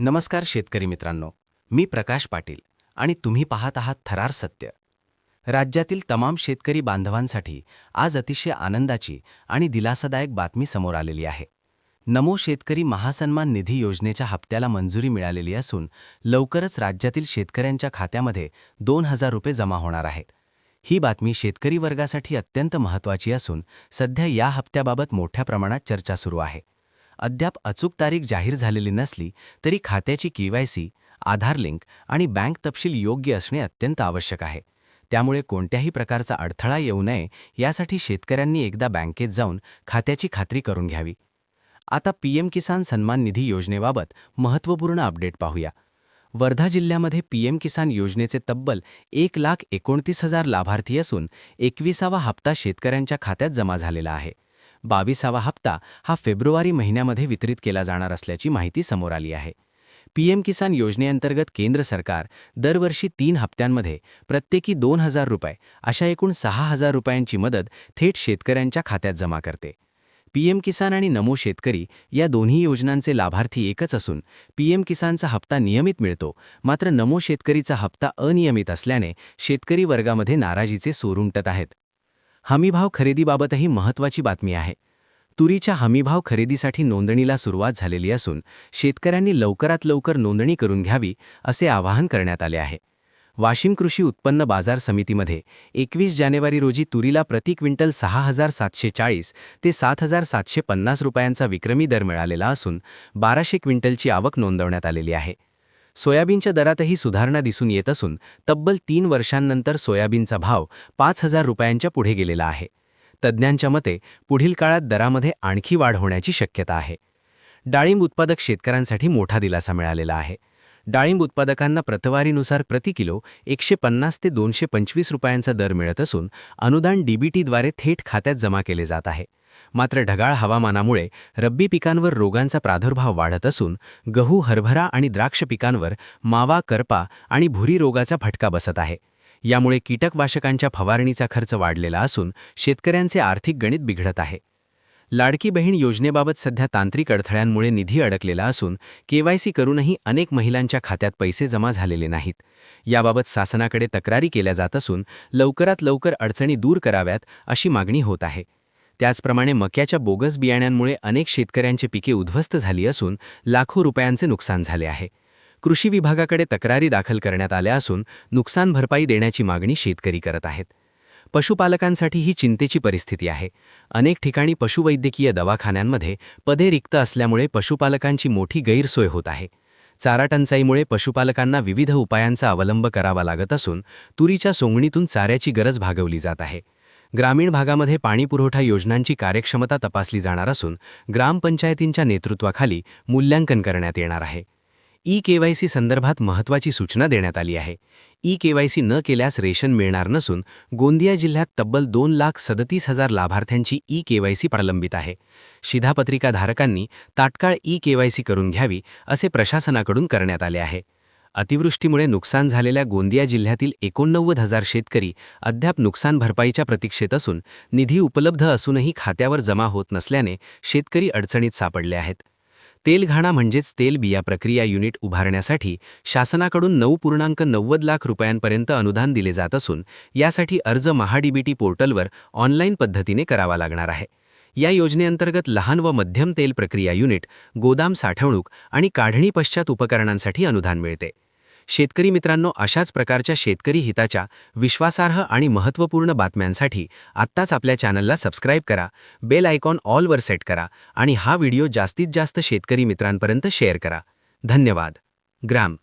नमस्कार शेतकरी मित्रांनो मी प्रकाश पाटील आणि तुम्ही पाहत आहात थरार सत्य. राज्यातील तमाम शेतकरी बांधवांसाठी आज अतिशय आनंदाची आणि दिलासादायक बातमी समोर आलेली आहे. नमो शेतकरी महासन्मान निधी योजनेच्या हप्त्याला मंजुरी मिळालेली असून लवकरच राज्यातील शेतकऱ्यांच्या खात्यामध्ये दोन हजार रुपये जमा होणार आहेत. ही बातमी शेतकरी वर्गासाठी अत्यंत महत्त्वाची असून सध्या या हप्त्याबाबत मोठ्या प्रमाणात चर्चा सुरू आहे. अद्याप अचूक तारीख जाहीर झालेली नसली तरी खात्याची केवायसी आधार लिंक आणि बँक तपशील योग्य असणे अत्यंत आवश्यक आहे. त्यामुळे कोणत्याही प्रकारचा अडथळा येऊ नये यासाठी शेतकऱ्यांनी एकदा बँकेत जाऊन खात्याची खात्री करून घ्यावी. आता पीएम किसान सन्मान निधी योजनेबाबत महत्त्वपूर्ण अपडेट पाहूया. वर्धा जिल्ह्यामध्ये पीएम किसान योजनेचे तब्बल एक लाख एकोणतीस हजार लाभार्थी असून एकविसावा हप्ता शेतकऱ्यांच्या खात्यात जमा झालेला आहे. बावीसावा हप्ता हा फेब्रुवारी महिन्यामध्ये वितरित केला जाणार असल्याची माहिती समोर आली आहे. पीएम किसान योजनेअंतर्गत केंद्र सरकार दरवर्षी तीन हप्त्यांमध्ये प्रत्येकी दोन हजार रुपये अशा एकूण सहा हजार रुपयांची मदत थेट शेतकऱ्यांच्या खात्यात जमा करते. पीएम किसान आणि नमो शेतकरी या दोन्ही योजनांचे लाभार्थी एकच असून पीएम किसानचा हप्ता नियमित मिळतो मात्र नमो शेतकरीचा हप्ता अनियमित असल्याने शेतकरी वर्गामध्ये नाराजीचे सूर उमटत आहेत. हमीभाव खरेदीबाबतही महत्त्वाची बातमी आहे. तुरीच्या हमीभाव खरेदीसाठी नोंदणीला सुरुवात झालेली असून शेतकऱ्यांनी लवकरात लवकर नोंदणी करून घ्यावी असे आवाहन करण्यात आले आहे. वाशिम कृषी उत्पन्न बाजार समितीमध्ये एकवीस जानेवारी रोजी तुरीला प्रति क्विंटल सहा हजार सातशे चाळीस ते सात हजार सातशे पन्नास रुपयांचा विक्रमी दर मिळालेला असून बाराशे क्विंटलची आवक नोंदवण्यात आलेली आहे. सोयाबीनच्या दरातही सुधारणा दिसून येत असून तब्बल तीन वर्षांनंतर सोयाबीनचा भाव पाच हजार रुपयांच्या पुढे गेलेला आहे. तज्ज्ञांच्या मते पुढील काळात दरामध्ये आणखी वाढ होण्याची शक्यता आहे. डाळिंब उत्पादक शेतकऱ्यांसाठी मोठा दिलासा मिळालेला आहे. डाळिंब उत्पादकांना प्रतवारीनुसार प्रति किलो एकशे पन्नास ते दोनशे पंचवीस रुपयांचा दर मिळत असून अनुदान डीबीटीद्वारे थेट खात्यात जमा केले जात आहे. मात्र ढगाळ हवामानामुळे रब्बी पिकांवर रोगांचा प्रादुर्भाव वाढत असून गहू हरभरा आणि द्राक्ष पिकांवर मावा करपा आणि भुरी रोगाचा फटका बसत आहे. यामुळे कीटकवाशकांच्या फवारणीचा खर्च वाढलेला असून शेतकऱ्यांचे आर्थिक गणित बिघडत आहे. लाडकी बहीण योजनेबाबत सध्या तांत्रिक अडथळ्यांमुळे निधी अडकलेला असून केवायसी करूनही अनेक महिलांच्या खात्यात पैसे जमा झालेले नाहीत. याबाबत शासनाकडे तक्रारी केल्या जात असून लवकरात लवकर अडचणी दूर कराव्यात अशी मागणी होत आहे. त्याचप्रमाणे मक्याच्या बोगस बियाण्यांमुळे अनेक शेतकऱ्यांची पिके उद्ध्वस्त झाली असून लाखो रुपयांचे नुकसान झाले आहे. कृषी विभागाकडे तक्रारी दाखल करण्यात आल्या असून नुकसान भरपाई देण्याची मागणी शेतकरी करत आहेत. पशुपालकांसाठी ही चिंतेची परिस्थिती आहे. अनेक ठिकाणी पशुवैद्यकीय दवाखान्यांमध्ये पदे रिक्त असल्यामुळे पशुपालकांची मोठी गैरसोय होत आहे. चारा टंचाईमुळे पशुपालकांना विविध उपायांचा अवलंब करावा लागत असून तुरीच्या सोंगणीतून चाऱ्याची गरज भागवली जात आहे. ग्रामीण भागामध्ये पाणीपुरवठा योजनांची कार्यक्षमता तपासली जाणार असून ग्रामपंचायतींच्या नेतृत्वाखाली मूल्यांकन करण्यात येणार आहे. ई केवायसी संदर्भात महत्त्वाची सूचना देण्यात आली आहे. ई केवायसी न केल्यास रेशन मिळणार नसून गोंदिया जिल्ह्यात तब्बल दोन लाख सदतीस हजार लाभार्थ्यांची ई केवायसी प्रलंबित आहे. शिधापत्रिकाधारकांनी तात्काळ ई केवायसी करून घ्यावी असे प्रशासनाकडून करण्यात आले आहे. अतिवृष्टीमुळे नुकसान झालेल्या गोंदिया जिल्ह्यातील एकोणनव्वद हजार शेतकरी अद्याप नुकसान भरपाईच्या प्रतीक्षेत असून निधी उपलब्ध असूनही खात्यावर जमा होत नसल्याने शेतकरी अडचणीत सापडले आहेत. तेलघाणा म्हणजेच तेलबिया प्रक्रिया युनिट उभारण्यासाठी शासनाकडून नऊ पूर्णांक नव्वद लाख रुपयांपर्यंत अनुदान दिले जात असून यासाठी अर्ज महाडीबीटी पोर्टलवर ऑनलाईन पद्धतीने करावा लागणार आहे. या योजनेअंतर्गत लहान व मध्यम तेल प्रक्रिया युनिट गोदाम साठवणूक आणि काढणी पश्चात उपकरणांसाठी अनुदान मिळते. शेतकरी मित्रांनो अशाच प्रकारच्या शेतकरी हिताच्या विश्वासार्ह आणि महत्त्वपूर्ण बातम्यांसाठी आत्ताच आपल्या चॅनलला सबस्क्राईब करा बेल आयकॉन ऑलवर सेट करा आणि हा व्हिडिओ जास्तीत जास्त शेतकरी मित्रांपर्यंत शेअर करा. धन्यवाद. ग्राम